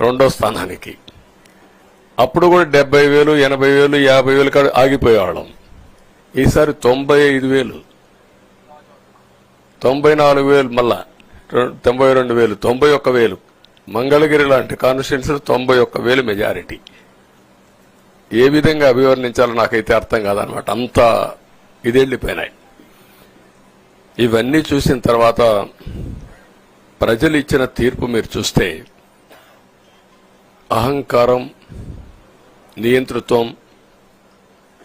రెండో స్థానానికి. అప్పుడు కూడా డెబ్బై వేలు ఎనభై వేలు యాభై వేలు కాడ ఆగిపోయేవాళ్ళం. ఈసారి తొంభై ఐదు వేలు. తొంభై నాలుగు వేలు మళ్ళా తొంభై రెండు వేలు తొంభై ఒక్క వేలు. మంగళగిరి లాంటి కాన్స్టిట్యున్సీలు తొంభై ఒక్క వేలు మెజారిటీ. ఏ విధంగా అభివర్ణించాలో నాకైతే అర్థం కాదనమాట. అంత ఇదెళ్ళిపోయినాయి. ఇవన్నీ చూసిన తర్వాత ప్రజలు ఇచ్చిన తీర్పు మీరు చూస్తే అహంకారం నియంతృత్వం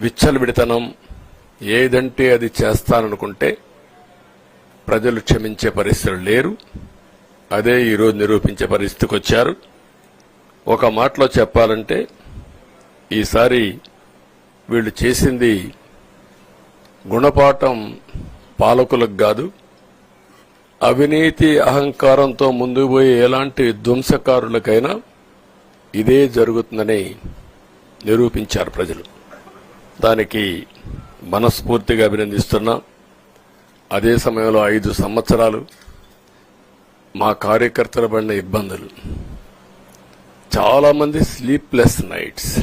విచ్చలవిడితనం ఏదంటే అది చేస్తాననుకుంటే ప్రజలు క్షమించే పరిస్థితులు లేరు. అదే ఈరోజు నిరూపించే పరిస్థితికి వచ్చారు. ఒక మాటలో చెప్పాలంటే ఈసారి వీళ్ళు చేసింది గుణపాఠం పాలకులకు కాదు. అవినీతి అహంకారంతో ముందుకు పోయే ఎలాంటి ధ్వంసకారులకైనా ఇదే జరుగుతుందని నిరూపించారు ప్రజలు. దానికి మనస్ఫూర్తిగా అభినందిస్తున్నా. అదే సమయంలో ఐదు సంవత్సరాలు మా కార్యకర్తల పడిన ఇబ్బందులు. చాలామంది స్లీప్లెస్ నైట్స్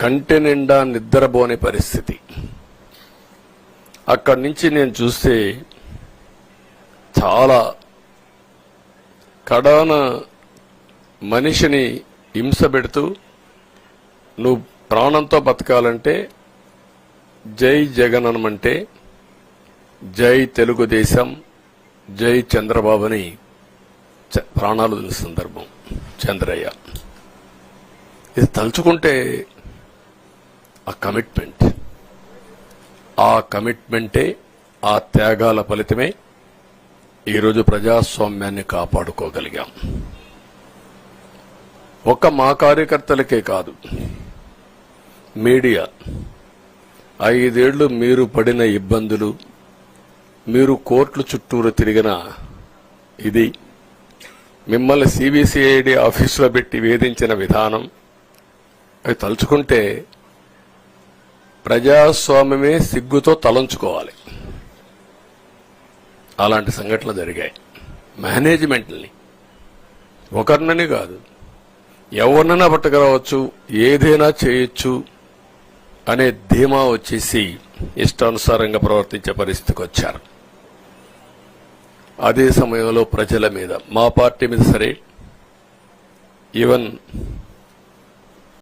కంటి నిండా నిద్రపోని పరిస్థితి. అక్కడి నుంచి నేను చూస్తే చాలా కడాన మనిషిని హింస పెడుతూ నువ్వు ప్రాణంతో బతకాలంటే జై జగన్ జై తెలుగుదేశం జై చంద్రబాబుని చ- ప్రాణాలు వదిలిన సందర్భం. చంద్రయ్య. ఇది తలుచుకుంటే ఆ కమిట్మెంట్. ఆ కమిట్మెంటే ఆ త్యాగాల ఫలితమే ఈరోజు ప్రజాస్వామ్యాన్ని కాపాడుకోగలిగాం. ఒక మా కార్యకర్తలకే కాదు. మీడియా. ఐదేళ్ళు మీరు పడిన ఇబ్బందులు మీరు కోర్టుల చుట్టూరు తిరిగిన ఇది మిమ్మల్ని సిబిసిఐడి ఆఫీసులో పెట్టి వేధించిన విధానం అవి తలుచుకుంటే ప్రజాస్వామ్యమే సిగ్గుతో తలంచుకోవాలి. అలాంటి సంఘటనలు జరిగాయి. మేనేజ్మెంట్ని. ఒకరినని కాదు ఎవరినైనా పట్టుకురావచ్చు ఏదైనా చేయొచ్చు అనే ధీమా వచ్చేసి ఇష్టానుసారంగా ప్రవర్తించే పరిస్థితికి వచ్చారు. అదే సమయంలో ప్రజల మీద మా పార్టీ మీద సరే ఈవెన్